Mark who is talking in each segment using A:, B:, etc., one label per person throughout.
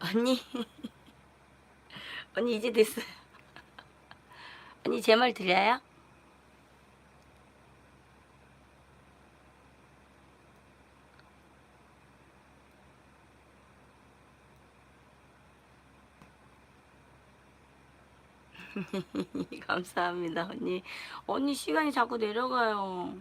A: 언니. 언니 이제 됐어요. 언니 제 말 들려요? 감사합니다 언니. 언니 시간이 자꾸 내려가요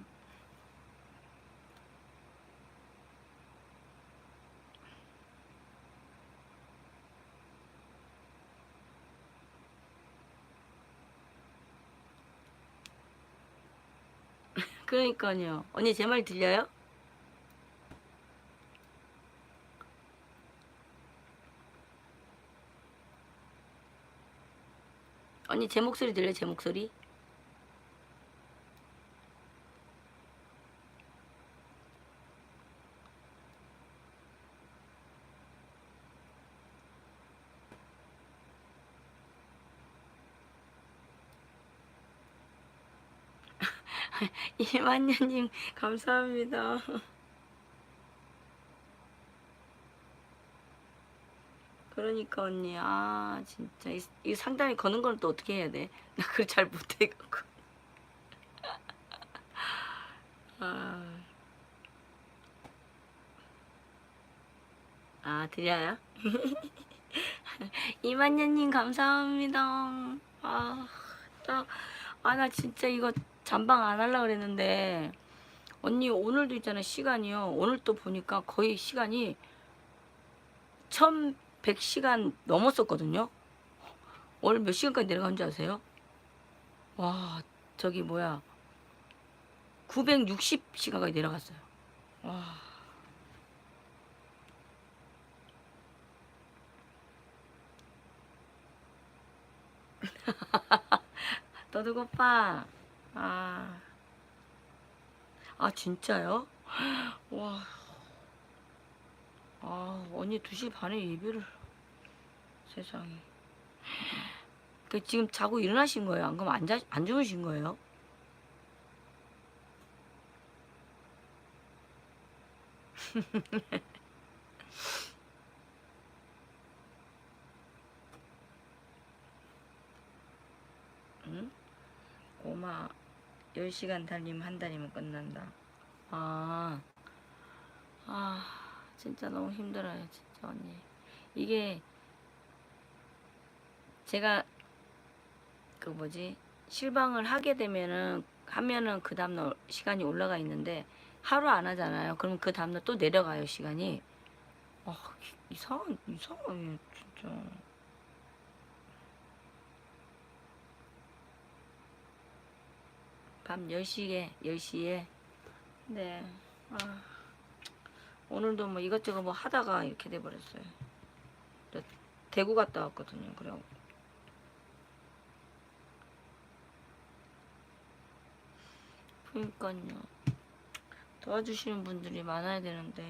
A: 그러니까요 언니 제 말 들려요? 언니 제 목소리 들려요 제 목소리? 이만년님 감사합니다. 그러니까 언니 아 진짜 이, 이 상담이 거는 건 또 어떻게 해야 돼? 나 그걸 잘 못해갖고 아, 아 드려요? 이만년님 감사합니다. 아, 나, 아, 나 진짜 이거 잠방 안 하려고 그랬는데, 언니 오늘도 있잖아, 시간이요. 오늘 또 보니까 거의 시간이 1100시간 넘었었거든요. 오늘 몇 시간까지 내려간 줄 아세요? 와, 저기 뭐야. 960시간까지 내려갔어요. 와. 도둑 오빠. 아. 아, 진짜요? 와. 아, 언니 2시 반에 예배를. 세상에. 그 지금 자고 일어나신 거예요? 안 그러면 안, 자, 안 주무신 거예요? 응? 고마 10시간 달리면 한 달이면 끝난다. 아, 아, 진짜 너무 힘들어요, 진짜 언니. 이게 제가 그 뭐지 실방을 하게 되면은 하면은 그 다음날 시간이 올라가 있는데 하루 안 하잖아요. 그럼 그 다음날 또 내려가요 시간이. 아 이상 이상해 진짜. 밤 10시에 10시에 네. 아, 오늘도 뭐 이것저것 뭐 하다가 이렇게 돼 버렸어요. 대구 갔다 왔거든요. 그래 그러니까요. 도와주시는 분들이 많아야 되는데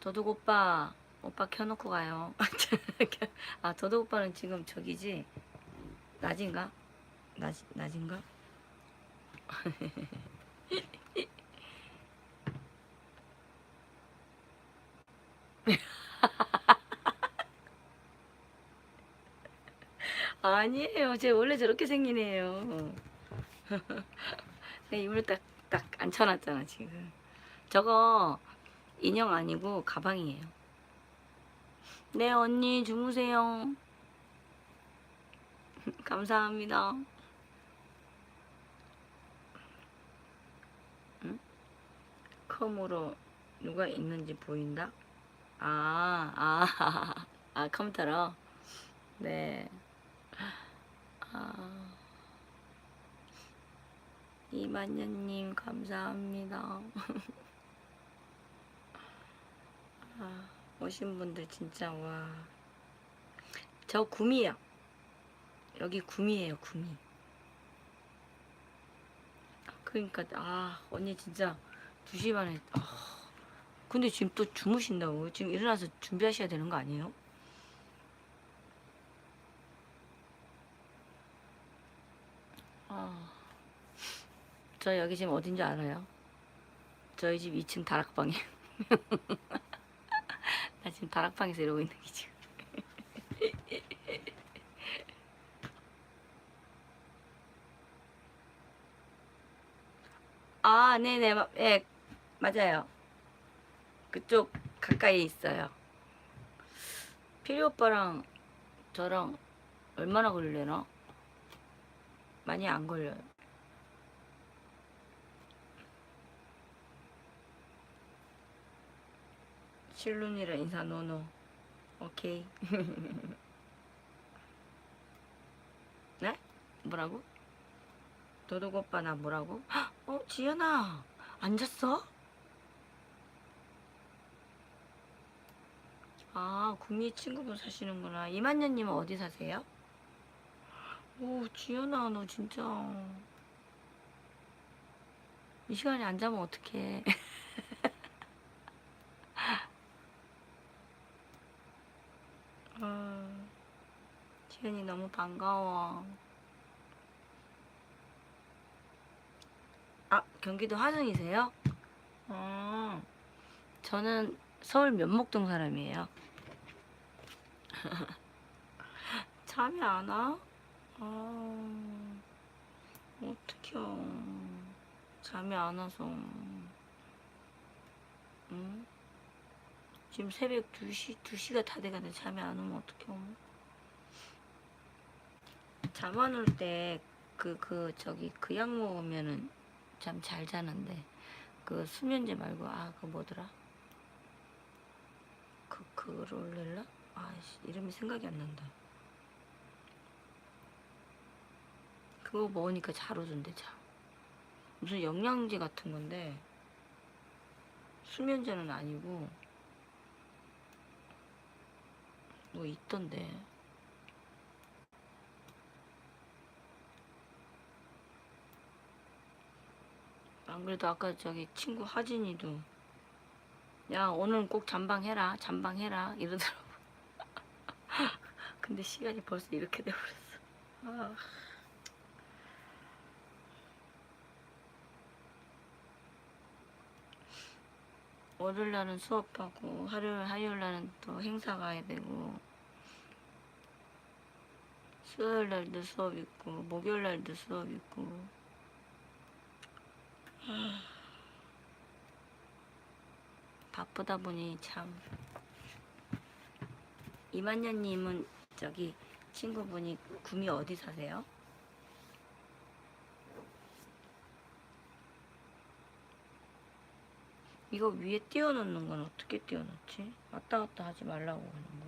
A: 도둑 오빠 오빠 켜놓고 가요. 아 도둑 오빠는 지금 저기지 낮인가? 낮 낮인가? 아니에요. 제 원래 저렇게 생긴 애예요. 내 이불 딱, 딱 앉혀놨잖아, 지금. 저거 인형 아니고 가방이에요. 네, 언니 주무세요. 감사합니다. 응? 컴으로 누가 있는지 보인다? 아, 아, 아, 컴퓨터로? 네. 아, 이만년님 감사합니다. 아, 오신 분들 진짜 와. 저 구미요. 여기 구미예요, 구미. 그러니까 아 언니 진짜 2시 반에 아, 근데 지금 또 주무신다고 지금 일어나서 준비하셔야 되는 거 아니에요? 아, 저 여기 지금 어딘지 알아요? 저희 집 2층 다락방에. 나 지금 다락방에서 이러고 있는 게 지금. 아, 네네, 마- 예, 맞아요. 그쪽 가까이 있어요. 필요 오빠랑 저랑 얼마나 걸리려나? 많이 안 걸려요. 실눈이라 인사 노노. 오케이. 네? 뭐라고? 도둑 오빠 나 뭐라고? 헉, 어 지연아 앉았어? 아 구미 친구분 사시는구나. 이만년님은 어디 사세요? 오 지연아 너 진짜 이 시간에 안 자면 어떡해. 아, 지연이 너무 반가워. 아, 경기도 화성이세요? 어, 저는 서울 면목동 사람이에요. 잠이 안 와? 아, 어떡해요. 잠이 안 와서. 응? 지금 새벽 2시, 2시가 다 돼가는데 잠이 안 오면 어떡해. 잠안 올 때, 그, 그, 저기, 그 약 먹으면은 잠 잘 자는데, 그 수면제 말고, 아, 그 뭐더라? 그, 그롤렐라? 아씨, 이름이 생각이 안 난다. 그거 먹으니까 잘 오던데, 자. 무슨 영양제 같은 건데, 수면제는 아니고, 뭐 있던데. 안 그래도 아까 저기 친구 하진이도 야 오늘 꼭 잠방 해라 잠방 해라 이러더라고. 근데 시간이 벌써 이렇게 돼버렸어. 아. 월요일 날은 수업하고 화요일 화요일 날은 또 행사 가야 되고 수요일 날도 수업 있고 목요일 날도 수업 있고 아, 바쁘다 보니 참 이만년님은 저기 친구분이 구미 어디 사세요? 이거 위에 띄워놓는 건 어떻게 띄워놓지? 왔다 갔다 하지 말라고 하는 거.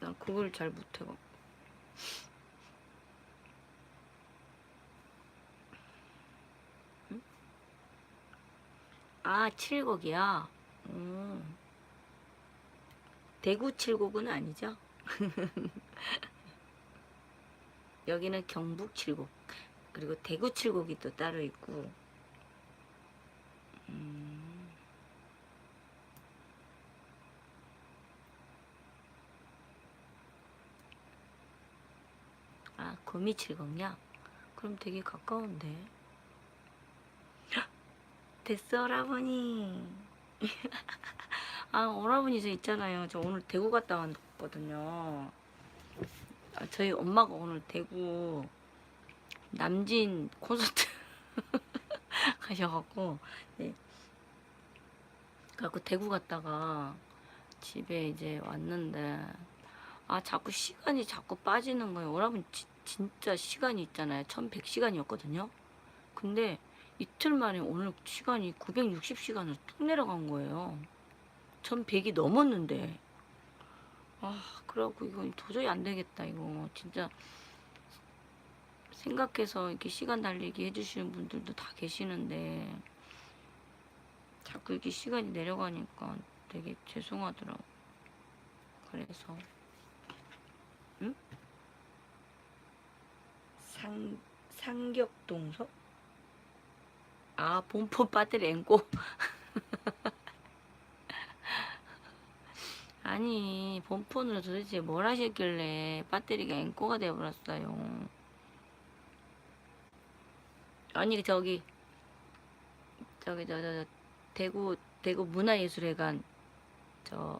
A: 난 그걸 잘 못해갖고. 아, 칠곡이야. 음. 대구 칠곡은 아니죠? 여기는 경북 칠곡. 그리고 대구 칠곡이 또 따로 있고. 음. 아, 구미 칠곡이야? 그럼 되게 가까운데. 헉! 됐어, 오라버니. 아, 오라버니 저 있잖아요. 저 오늘 대구 갔다 왔거든요. 아, 저희 엄마가 오늘 대구 남진 콘서트 가셔갖고 네. 그래갖고 대구 갔다가 집에 이제 왔는데 아 자꾸 시간이 자꾸 빠지는 거예요. 여러분 지, 진짜 시간이 있잖아요. 1100시간이었거든요. 근데 이틀 만에 오늘 시간이 960시간을 뚝 내려간 거예요. 1100이 넘었는데 아 그래갖고 이거 도저히 안 되겠다 이거 진짜 생각해서 이렇게 시간 달리기 해주시는 분들도 다 계시는데 자꾸 이렇게 시간이 내려가니까 되게 죄송하더라고. 그래서 응? 상 상격동서? 아 본폰 앵꼬. 아니 본폰으로 도대체 뭘 하셨길래 배터리가 앵꼬가 되어버렸어요. 아니 저기 저기 저, 저, 저 대구 대구 문화예술회관 저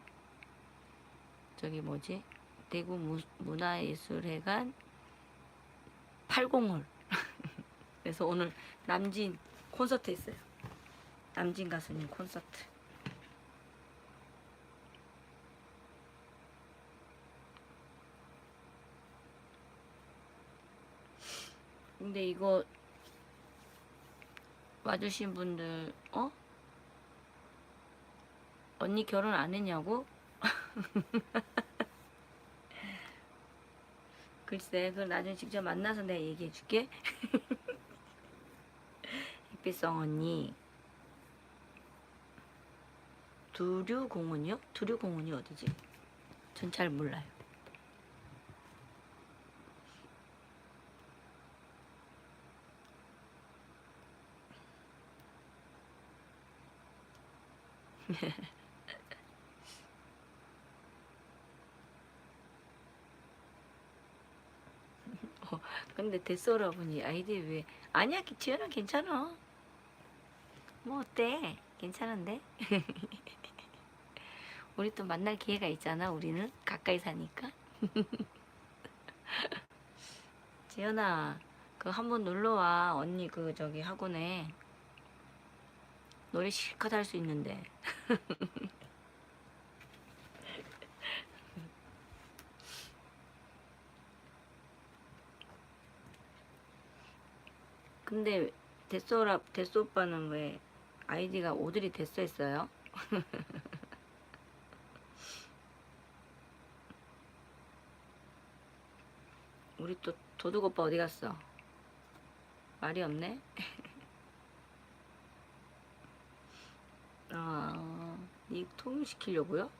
A: 저기 뭐지 대구 무, 문화예술회관 8공홀 그래서 오늘 남진 콘서트 했어요 남진 가수님 콘서트 근데 이거 와주신 분들 어? 언니 결혼 안 했냐고? 글쎄 그걸 나중에 직접 만나서 내가 얘기해 줄게 햇빛성 언니. 두류공원이요? 두류공원이 어디지? 전 잘 몰라요. 근데 데스오라버니. 아이디 왜? 아니야 지연아 괜찮아 뭐 어때? 괜찮은데? 우리 또 만날 기회가 있잖아 우리는. 가까이 사니까. 지연아 그 한 번 놀러 와. 언니 그 저기 학원에. 노래 실컷 할 수 있는데. 근데 데쏘라 데쏘 오빠는 왜 아이디가 오드리 데쏘 했어요? 우리 또 도둑 오빠 어디 갔어? 말이 없네. 아, 이 통일시키려고요?